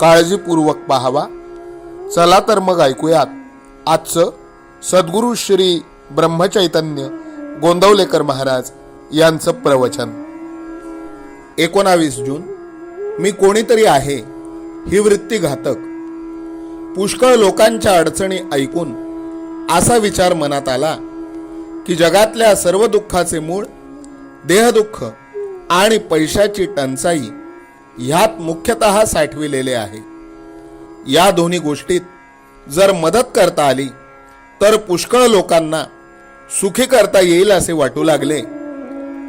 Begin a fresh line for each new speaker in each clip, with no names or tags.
काळजीपूर्वक पाहावा. चला तर मग ऐकूयात. आजचं सद्गुरू श्री ब्रह्मचैतन्य गोंदवलेकर महाराज यांचं प्रवचन. एकोणावीस जून. मी कोणीतरी आहे ही वृत्ती घातक पुष्कळ लोकांच्या अडचणी ऐकून असा विचार मनात आला की जगातल्या सर्व दुःखाचे मूळ देहदुःख आणि पैशाची टंचाई ह्यात मुख्यतः साठविलेले आहे. या दोन्ही गोष्टीत जर मदत करता आली तर पुष्कळ लोकांना सुखी करता येईल असे वाटू लागले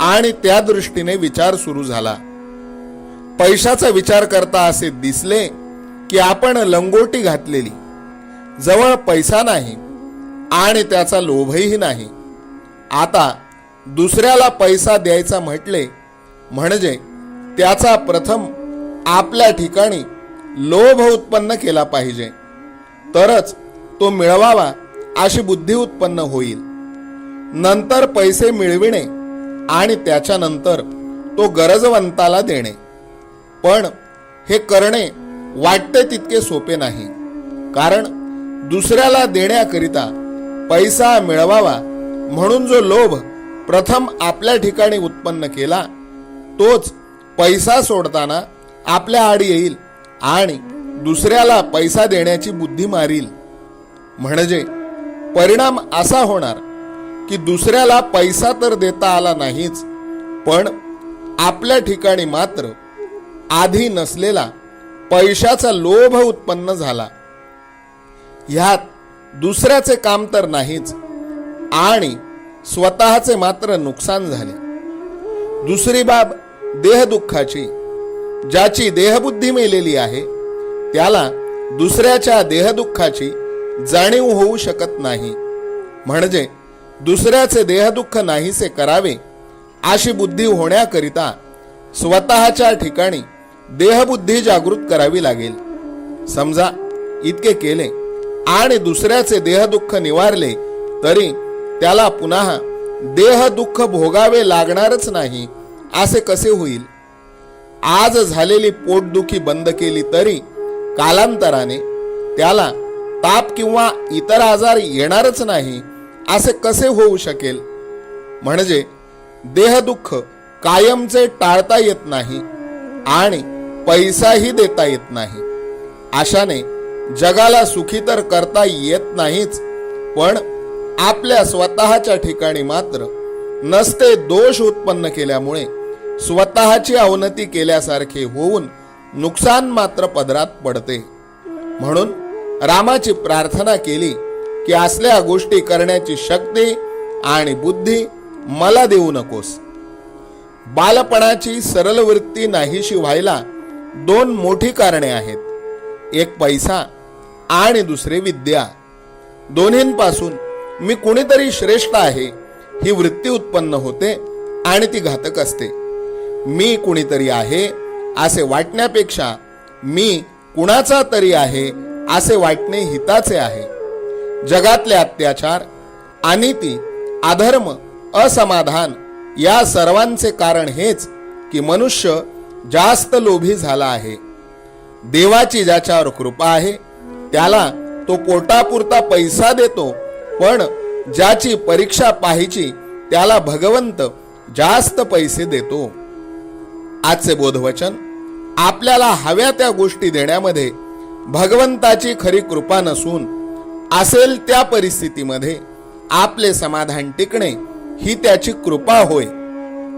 आणि त्या दृष्टीने विचार सुरू झाला. पैशाचा विचार करता असे दिसले की आपण लंगोटी घातलेली जवळ पैसा नाही आणि त्याचा लोभही नाही. आता दुसऱ्याला पैसा द्यायचा म्हटले म्हणजे त्याचा प्रथम आपल्या ठिकाणी लोभ उत्पन्न केला पाहिजे. तरच तो मिळवावा अशी बुद्धी उत्पन्न होईल. नंतर पैसे मिळविणे आणि त्याच्यानंतर तो गरजवंताला देणे. पण हे करणे वाटते तितके सोपे नाही. कारण दुसऱ्याला देण्याकरिता पैसा मिळवावा म्हणून जो लोभ प्रथम आपल्या ठिकाणी उत्पन्न केला तोच पैसा सोडताना आपल्या आड येईल आणि दुसऱ्याला पैसा देण्याची बुद्धी मारील. म्हणजे परिणाम असा होणार की दुसऱ्याला पैसा तर देता आला नाहीच पण आपल्या ठिकाणी मात्र आधी नसलेला पैशाचा लोभ उत्पन्न झाला. ह्यात दुसऱ्याचे काम तर नाहीच आणि स्वतःचे मात्र नुकसान झाले. दुसरी बाब देहदुःखाची. ज्याची देहबुद्धी मेलेली आहे त्याला दुसऱ्याच्या देहदुःखाची जाणीव होऊ शकत नाही. म्हणजे दुसऱ्याचे देहदुःख नाहीसे करावे अशी बुद्धी होण्याकरिता स्वतःच्या ठिकाणी देहबुद्धी जागृत करावी लागेल. समजा इतके केले आणि दुसऱ्याचे देहदुःख निवारले तरी त्याला पुन्हा देहदुःख भोगावे लागणारच नाही असे कसे होईल? आज झालेली पोटदुखी बंद केली तरी कालांतराने त्याला ताप किंवा इतर आजार येणारच नाही असे कसे होऊ शकेल? म्हणजे देहदुःख कायमचे टाळता येत नाही आणि पैसाही देता येत नाही. अशाने जगाला सुखी तर करता येत नाहीच पण आपल्या स्वतःच्या ठिकाणी मात्र नसते दोष उत्पन्न केल्यामुळे स्वतःची अवनती केल्यासारखे होऊन नुकसान मात्र पदरात पडते. म्हणून रामाची प्रार्थना केली की असल्या गोष्टी करण्याची शक्ती आणि बुद्धी मला देऊ नकोस. बालपणाची सरळ वृत्ती नाहीशी व्हायला दोन मोठी कारणे आहेत. एक पैसा आणि दुसरे विद्या. दोन्हींपासून मी कुणीतरी श्रेष्ठ आहे ही वृत्ती उत्पन्न होते आणि ती घातक असते. मी कुणीतरी आहे असे वाटण्यापेक्षा मी कुणाचा तरी आहे असे वाटणे हिताचे आहे. जगातले अत्याचार अनिती अधर्म असमाधान या सर्वांचे कारण हेच की मनुष्य जास्त लोभी झाला आहे. देवाची ज्याच्यावर कृपा आहे त्याला तो पोटापुरता पैसा देतो पण ज्याची परीक्षा पाहायची त्याला भगवंत जास्त पैसे देतो. आजचे बोधवचन आपल्याला हव्या त्या गोष्टी देण्यामध्ये भगवंताची खरी कृपा नसून असेल त्या परिस्थितीमध्ये आपले समाधान टिकणे ही त्याची कृपा होय.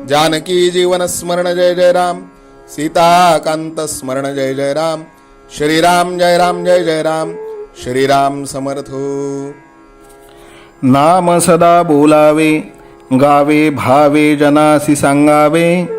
जानकी जीवन स्मरण जय जय राम. सीताकांत स्मरण जय जय राम. श्रीराम जय राम जय जय राम. श्रीराम समर्थ.
नाम सदा बोलावे गावे भावे जनासी सांगावे.